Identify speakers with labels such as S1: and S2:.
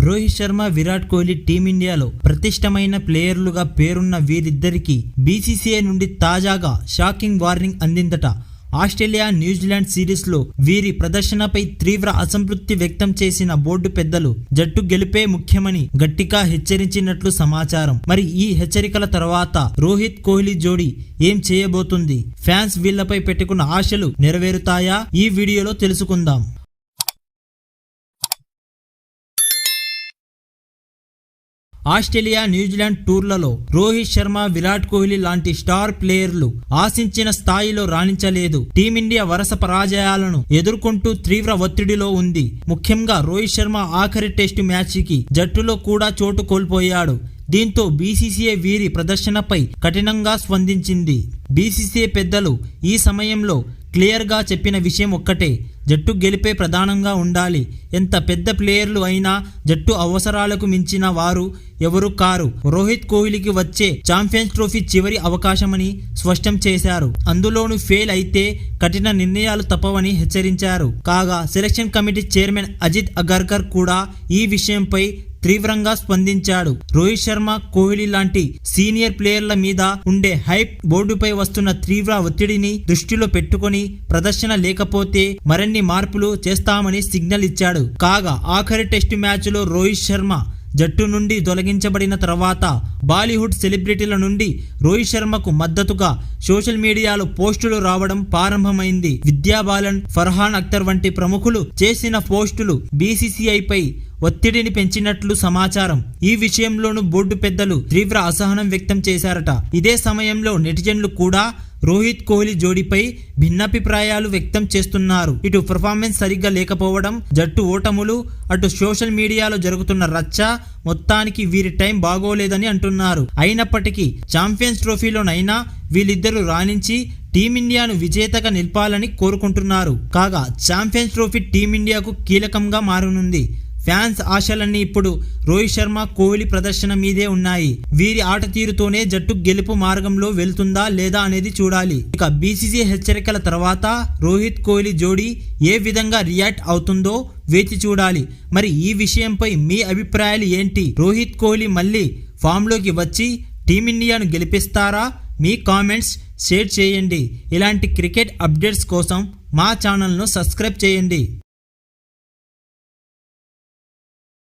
S1: రోహిత్ శర్మ విరాట్ కోహ్లీ టీమిండియాలో ప్రతిష్టమైన ప్లేయర్లుగా పేరున్న వీరిద్దరికీ బీసీసీఐ నుండి తాజాగా షాకింగ్ వార్నింగ్ అందిందట. ఆస్ట్రేలియా న్యూజిలాండ్ సిరీస్లో వీరి ప్రదర్శనపై తీవ్ర అసంతృప్తి వ్యక్తం చేసిన బోర్డు పెద్దలు జట్టు గెలిపే ముఖ్యమని గట్టిగా హెచ్చరించినట్లు సమాచారం. మరి ఈ హెచ్చరికల తర్వాత రోహిత్ కోహ్లీ జోడీ ఏం చేయబోతుంది? ఫ్యాన్స్ వీళ్ళపై పెట్టుకున్న ఆశలు నెరవేరుతాయా? ఈ వీడియోలో తెలుసుకుందాం. ఆస్ట్రేలియా న్యూజిలాండ్ టూర్లలో రోహిత్ శర్మ విరాట్ కోహ్లీ లాంటి స్టార్ ప్లేయర్లు ఆశించిన స్థాయిలో రాణించలేదు. టీమిండియా వరుస పరాజయాలను ఎదుర్కొంటూ తీవ్ర ఒత్తిడిలో ఉంది. ముఖ్యంగా రోహిత్ శర్మ ఆఖరి టెస్టు మ్యాచ్కి జట్టులో కూడా చోటు కోల్పోయాడు. దీంతో బీసీసీఐ వీరి ప్రదర్శనపై కఠినంగా స్పందించింది. బీసీసీఐ పెద్దలు ఈ సమయంలో క్లియర్గా చెప్పిన విషయం ఒక్కటే జట్టు గెలిపే ప్రధానంగా ఉండాలి. ఎంత పెద్ద ప్లేయర్లు అయినా జట్టు అవసరాలకు మించిన వారు ఎవరు కారు. రోహిత్ కోహ్లీకి వచ్చే ఛాంపియన్స్ ట్రోఫీ చివరి అవకాశమని స్పష్టం చేశారు. అందులోనూ ఫెయిల్ అయితే కఠిన నిర్ణయాలు తప్పవని హెచ్చరించారు. కాగా selection committee chairman Ajit Agarkar కూడా ఈ విషయంపై తీవ్రంగా స్పందించాడు. రోహిత్ శర్మ కోహ్లీ లాంటి సీనియర్ ప్లేయర్ల మీద ఉండే హైప్ బోర్డుపై వస్తున్న తీవ్ర ఒత్తిడిని దృష్టిలో పెట్టుకొని ప్రదర్శన లేకపోతే మరిన్ని మార్పులు చేస్తామని సిగ్నల్ ఇచ్చాడు. కాగా ఆఖరి టెస్టు మ్యాచ్లో రోహిత్ శర్మ జట్టు నుండి తొలగించబడిన తర్వాత బాలీవుడ్ సెలబ్రిటీల నుండి రోహిత్ శర్మకు మద్దతుగా సోషల్ మీడియాలో పోస్టులు రావడం ప్రారంభమైంది. విద్యా బాలన్ ఫర్హాన్ అఖ్తర్ వంటి ప్రముఖులు చేసిన పోస్టులు బీసీసీఐపై ఒత్తిడిని పెంచినట్లు సమాచారం. ఈ విషయంలోనూ బోర్డు పెద్దలు తీవ్ర అసహనం వ్యక్తం చేశారట. ఇదే సమయంలో నెటిజన్లు కూడా రోహిత్ కోహ్లీ జోడీపై భిన్నాభిప్రాయాలు వ్యక్తం చేస్తున్నారు. ఇటు పర్ఫార్మెన్స్ సరిగ్గా లేకపోవడం జట్టు ఓటములు అటు సోషల్ మీడియాలో జరుగుతున్న రచ్చ మొత్తానికి వీరి టైం బాగోలేదని అంటున్నారు. అయినప్పటికీ ఛాంపియన్స్ ట్రోఫీలోనైనా వీళ్ళిద్దరూ రాణించి టీమిండియాను విజేతగా నిలపాలని కోరుకుంటున్నారు. కాగా ఛాంపియన్స్ ట్రోఫీ టీమిండియాకు కీలకంగా మారనుంది. ఫ్యాన్స్ ఆశలన్నీ ఇప్పుడు రోహిత్ శర్మ కోహ్లీ ప్రదర్శన మీదే ఉన్నాయి. వీరి ఆట తీరుతోనే జట్టు గెలుపు మార్గంలో వెళ్తుందా లేదా అనేది చూడాలి. ఇక బీసీసీ హెచ్చరికల తర్వాత రోహిత్ కోహ్లీ జోడీ ఏ విధంగా రియాక్ట్ అవుతుందో వేచి చూడాలి. మరి ఈ విషయంపై మీ అభిప్రాయాలు ఏంటి? రోహిత్ కోహ్లీ మళ్ళీ ఫామ్లోకి వచ్చి టీమిండియాను గెలిపిస్తారా? మీ కామెంట్స్ షేర్ చేయండి. ఇలాంటి క్రికెట్ అప్డేట్స్ కోసం మా ఛానల్ను సబ్స్క్రైబ్ చేయండి.